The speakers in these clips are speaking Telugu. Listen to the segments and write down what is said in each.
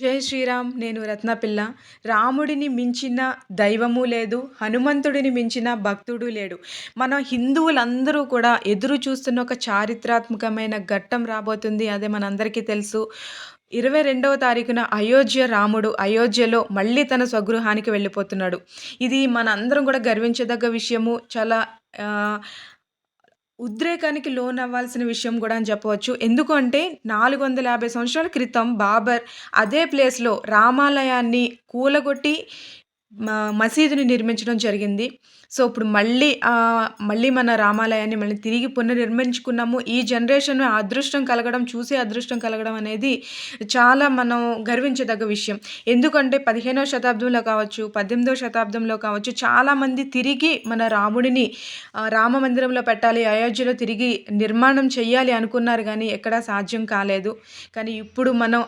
జై శ్రీరామ్ నేను రత్నపిల్ల. రాముడిని మించిన దైవము లేదు హనుమంతుడిని మించిన భక్తుడు లేడు. మన హిందువులందరూ కూడా ఎదురు చూస్తున్న ఒక చారిత్రాత్మకమైన ఘట్టం రాబోతుంది అదే మనందరికీ తెలుసు. ఇరవై రెండవ తారీఖున అయోధ్య రాముడు అయోధ్యలో మళ్ళీ తన స్వగృహానికి వెళ్ళిపోతున్నాడు. ఇది మన అందరం కూడా గర్వించదగ్గ విషయము. చాలా ఉద్రేకానికి లోనవ్వాల్సిన విషయం కూడా అని చెప్పవచ్చు. ఎందుకంటే నాలుగు వందల యాభై సంవత్సరాల క్రితం బాబర్ అదే ప్లేస్లో రామాలయాన్ని కూలగొట్టి మసీదుని నిర్మించడం జరిగింది. సో ఇప్పుడు మళ్ళీ మళ్ళీ మన రామాలయాన్ని మళ్ళీ తిరిగి పునర్నిర్మించుకున్నాము. ఈ జనరేషన్ అదృష్టం కలగడం చూసే అదృష్టం కలగడం అనేది చాలా మనం గర్వించదగ్గ విషయం. ఎందుకంటే పదిహేనవ శతాబ్దంలో కావచ్చు పద్దెనిమిదవ శతాబ్దంలో కావచ్చు చాలామంది తిరిగి మన రాముడిని రామ మందిరంలో పెట్టాలి అయోధ్యలో తిరిగి నిర్మాణం చేయాలి అనుకున్నారు కానీ ఎక్కడా సాధ్యం కాలేదు. కానీ ఇప్పుడు మనం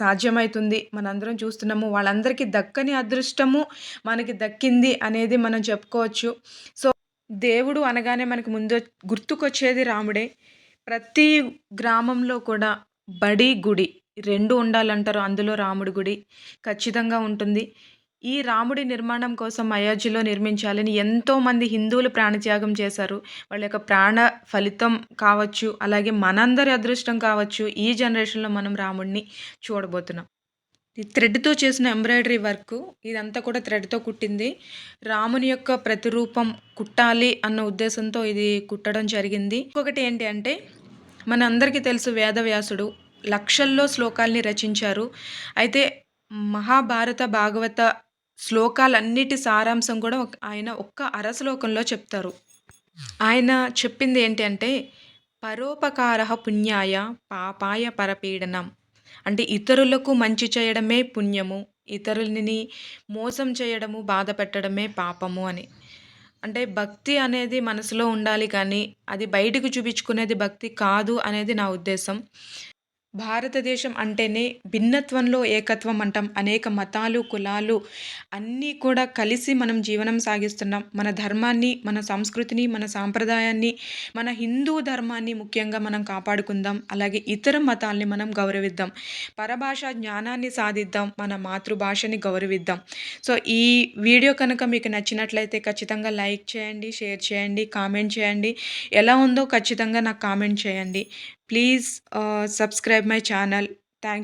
సాధ్యమవుతుంది మనందరం చూస్తున్నాము వాళ్ళందరికీ దక్కని అదృష్టము మనకి దక్కింది అనేది మనం చెప్పుకోవచ్చు. సో దేవుడు అనగానే మనకు ముందు గుర్తుకొచ్చేది రాముడే. ప్రతి గ్రామంలో కూడా బడి గుడి రెండు ఉండాలంటారు అందులో రాముడి గుడి ఖచ్చితంగా ఉంటుంది. ఈ రాముడి నిర్మాణం కోసం అయోధ్యలో నిర్మించాలని ఎంతోమంది హిందువులు ప్రాణత్యాగం చేశారు. వాళ్ళ యొక్క ప్రాణ ఫలితం కావచ్చు అలాగే మనందరి అదృష్టం కావచ్చు ఈ జనరేషన్లో మనం రాముడిని చూడబోతున్నాం. థ్రెడ్తో చేసిన ఎంబ్రాయిడరీ వర్క్ ఇదంతా కూడా థ్రెడ్తో కుట్టింది. రాముని యొక్క ప్రతిరూపం కుట్టాలి అన్న ఉద్దేశంతో ఇది కుట్టడం జరిగింది. ఇంకొకటి ఏంటి అంటే మన అందరికీ తెలుసు వేదవ్యాసుడు లక్షల్లో శ్లోకాల్ని రచించారు. అయితే మహాభారత భాగవత శ్లోకాలన్నిటి సారాంశం కూడా ఆయన ఒక్క అరశ్లోకంలో చెప్తారు. ఆయన చెప్పింది ఏంటి అంటే పరోపకార పుణ్యాయ పాపాయ పరపీడనం. అంటే ఇతరులకు మంచి చేయడమే పుణ్యము ఇతరులని మోసం చేయడము బాధ పెట్టడమే పాపము అని. అంటే భక్తి అనేది మనసులో ఉండాలి కానీ అది బయటకు చూపించుకునేది భక్తి కాదు అనేది నా ఉద్దేశం. భారతదేశం అంటేనే భిన్నత్వంలో ఏకత్వం అంటాం. అనేక మతాలు కులాలు అన్నీ కూడా కలిసి మనం జీవనం సాగిస్తున్నాం. మన ధర్మాన్ని మన సంస్కృతిని మన సాంప్రదాయాన్ని మన హిందూ ధర్మాన్ని ముఖ్యంగా మనం కాపాడుకుందాం. అలాగే ఇతర మతాల్ని మనం గౌరవిద్దాం. పరభాష జ్ఞానాన్ని సాధిద్దాం. మన మాతృభాషని గౌరవిద్దాం. సో ఈ వీడియో కనుక మీకు నచ్చినట్లయితే ఖచ్చితంగా లైక్ చేయండి షేర్ చేయండి కామెంట్ చేయండి. ఎలా ఉందో ఖచ్చితంగా నాకు కామెంట్ చేయండి. Please subscribe my channel thank you